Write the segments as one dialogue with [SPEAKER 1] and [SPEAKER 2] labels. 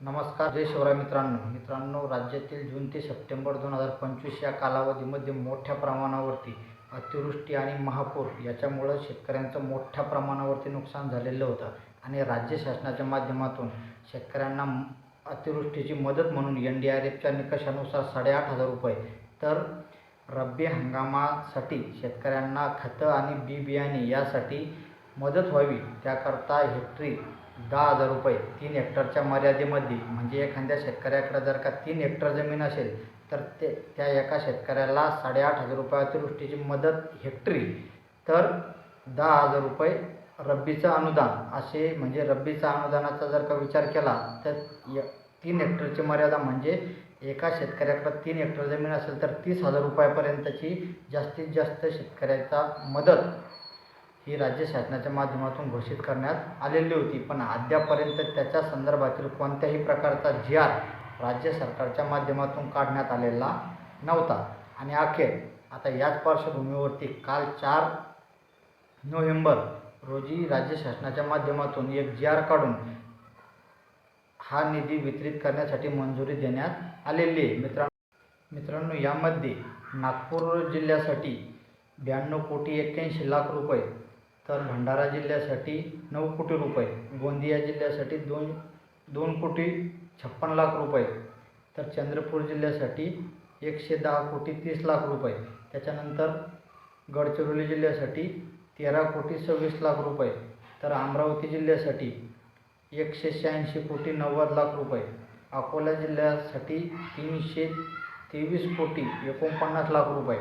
[SPEAKER 1] नमस्कार जय शिवराय मित्रांनो. मित्रांनो राज्यातील जून ते सप्टेंबर दोन हजार पंचवीस या कालावधीमध्ये मोठ्या प्रमाणावरती अतिवृष्टी आणि महापूर याच्यामुळं शेतकऱ्यांचं मोठ्या प्रमाणावरती नुकसान झालेलं होतं. आणि राज्य शासनाच्या माध्यमातून शेतकऱ्यांना अतिवृष्टीची मदत म्हणून एन डी आर एफच्या निकषानुसार साडेआठ हजार रुपये तर रब्बी हंगामासाठी शेतकऱ्यांना खतं आणि बी बियाणे यासाठी मदत व्हावी त्याकरता हेक्टरी दहा हजार रुपये तीन हेक्टरच्या मर्यादेमध्ये म्हणजे एखाद्या शेतकऱ्याकडे जर का तीन हेक्टर जमीन असेल तर ते त्या एका शेतकऱ्याला साडेआठ हजार रुपये अतिवृष्टीची मदत हेक्टरी तर दहा हजार रुपये रब्बीचं अनुदान असे म्हणजे रब्बीचा अनुदानाचा जर का विचार केला तर य तीन हेक्टरची मर्यादा म्हणजे एका शेतकऱ्याकडे तीन हेक्टर जमीन असेल तर तीस हजार रुपयापर्यंतची जास्तीत जास्त शेतकऱ्याचा मदत. ही राज्य शासनाच्या माध्यमातून घोषित करण्यात आलेली होती. पण अद्यापर्यंत त्याच्या संदर्भातील कोणत्याही प्रकारचा जी आर राज्य सरकारच्या माध्यमातून काढण्यात आलेला नव्हता. आणि अखेर आता याच पार्श्वभूमीवरती काल चार नोव्हेंबर रोजी राज्य शासनाच्या माध्यमातून एक जी आर काढून हा निधी वितरित करण्यासाठी मंजुरी देण्यात आलेली आहे. मित्रांनो मित्रांनो यामध्ये नागपूर जिल्ह्यासाठी ब्याण्णव कोटी एक्क्याऐंशी लाख रुपये तर भंडारा जिल्ह्यासाठी नऊ कोटी रुपये गोंदिया जिल्ह्यासाठी दोन दोन कोटी छप्पन लाख रुपये तर चंद्रपूर जिल्ह्यासाठी एकशे दहा कोटी तीस लाख रुपये त्याच्यानंतर गडचिरोली जिल्ह्यासाठी तेरा कोटी सव्वीस लाख रुपये तर अमरावती जिल्ह्यासाठी एकशे शहाऐंशी कोटी नव्वद लाख रुपये अकोला जिल्ह्यासाठी तीनशे तेवीस कोटी एकोणपन्नास लाख रुपये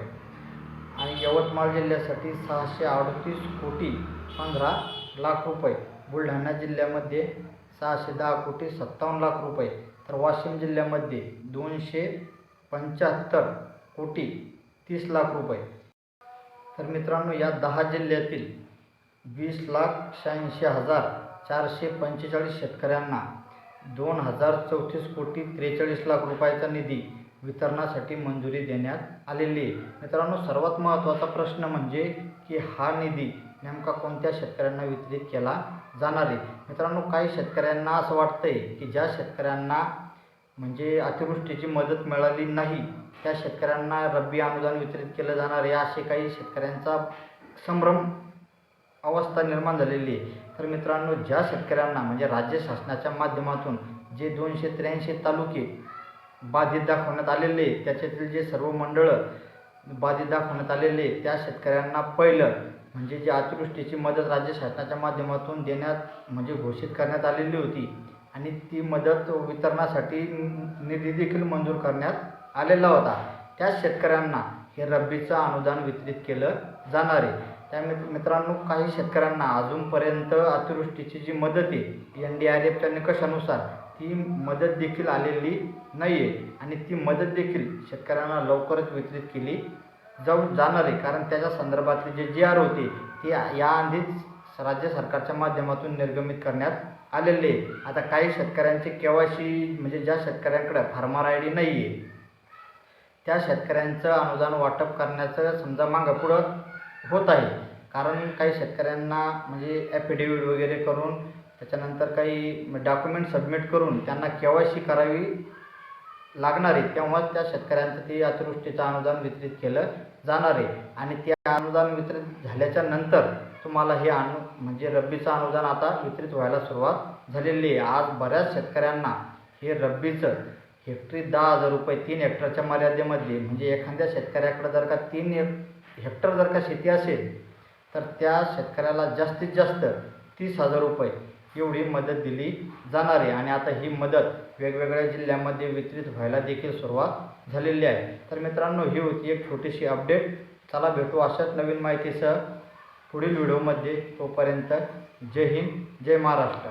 [SPEAKER 1] आणि यवतमाळ जिल्ह्यासाठी सहाशे अडतीस कोटी पंधरा लाख रुपये बुलढाणा जिल्ह्यामध्ये सहाशे दहा कोटी सत्तावन्न लाख रुपये तर वाशिम जिल्ह्यामध्ये दोनशे पंच्याहत्तर कोटी तीस लाख रुपये. तर मित्रांनो या दहा जिल्ह्यातील वीस लाख शहाऐंशी हजार चारशे पंचेचाळीस शेतकऱ्यांना दोन हजार चौतीस कोटी त्रेचाळीस लाख रुपयाचा निधी वितरणासाठी मंजुरी देण्यात आलेली आहे. मित्रांनो सर्वात महत्त्वाचा प्रश्न म्हणजे की हा निधी नेमका कोणत्या शेतकऱ्यांना वितरित केला जाणार आहे? मित्रांनो काही शेतकऱ्यांना असं वाटतंय की ज्या शेतकऱ्यांना म्हणजे अतिवृष्टीची मदत मिळाली नाही त्या शेतकऱ्यांना रब्बी अनुदान वितरित केलं जाणार आहे असे काही शेतकऱ्यांचा संभ्रम अवस्था निर्माण झालेली आहे. तर मित्रांनो ज्या शेतकऱ्यांना म्हणजे राज्य शासनाच्या माध्यमातून जे दोनशे त्र्याऐंशी तालुके बाधित दाखवण्यात आलेले त्याच्यातील जे सर्व मंडळं बाधित दाखवण्यात आलेले त्या शेतकऱ्यांना पहिलं म्हणजे जी अतिवृष्टीची मदत राज्य शासनाच्या माध्यमातून देण्यात म्हणजे घोषित करण्यात आलेली होती आणि ती मदत वितरणासाठी निधी देखील मंजूर करण्यात आलेला होता. त्या शेतकऱ्यांना हे रब्बीचं अनुदान वितरित केलं जाणार आहे. त्या मित्रांनो काही शेतकऱ्यांना अजूनपर्यंत अतिवृष्टीची जी मदत आहे एन डी आर एफच्या निकषानुसार ती मदत देखील आलेली नाही आहे आणि ती मदत देखील शेतकऱ्यांना लवकरच वितरित केली जाऊ जाणार आहे. कारण त्याच्या संदर्भातले जे जी आर होते ते याआधीच राज्य सरकारच्या माध्यमातून निर्गमित करण्यात आलेले. आहे आता काही शेतकऱ्यांचे केवायसी म्हणजे ज्या शेतकऱ्यांकडे फार्मर आय डी नाही आहे त्या शेतकऱ्यांचं अनुदान वाटप करण्याचं समजा मागं पुढं होत आहे. कारण काही शेतकऱ्यांना म्हणजे ॲफिडेविट वगैरे करून त्याच्यानंतर काही डॉक्युमेंट सबमिट करून त्यांना केवायसी करावी लागणार आहे तेव्हाच त्या शेतकऱ्यांचं ते अतिवृष्टीचं अनुदान वितरित केलं जाणार आहे. आणि ते अनुदान वितरित झाल्याच्यानंतर तुम्हाला हे अनु म्हणजे रब्बीचं अनुदान आता वितरित व्हायला सुरुवात झालेली आहे. आज बऱ्याच शेतकऱ्यांना हे रब्बीचं हेक्टरी दहा हजार रुपये तीन हेक्टरच्या मर्यादेमध्ये म्हणजे एखाद्या शेतकऱ्याकडे जर का तीन हेक्टर जर का शेती असेल तर त्या शेतकऱ्याला जास्तीत जास्त तीस हजार रुपये एवढी मदत दिली जाणार. आहे आणि आता ही मदत वेगवेगळ्या जिल्ह्यामध्ये वितरित व्हायला देखील सुरुवात झालेली आहे. तर मित्रांनो ही होती एक छोटीशी अपडेट. चला भेटू अशाच नवीन माहितीसह पुढील व्हिडिओमध्ये. तोपर्यंत जय हिंद जय महाराष्ट्र.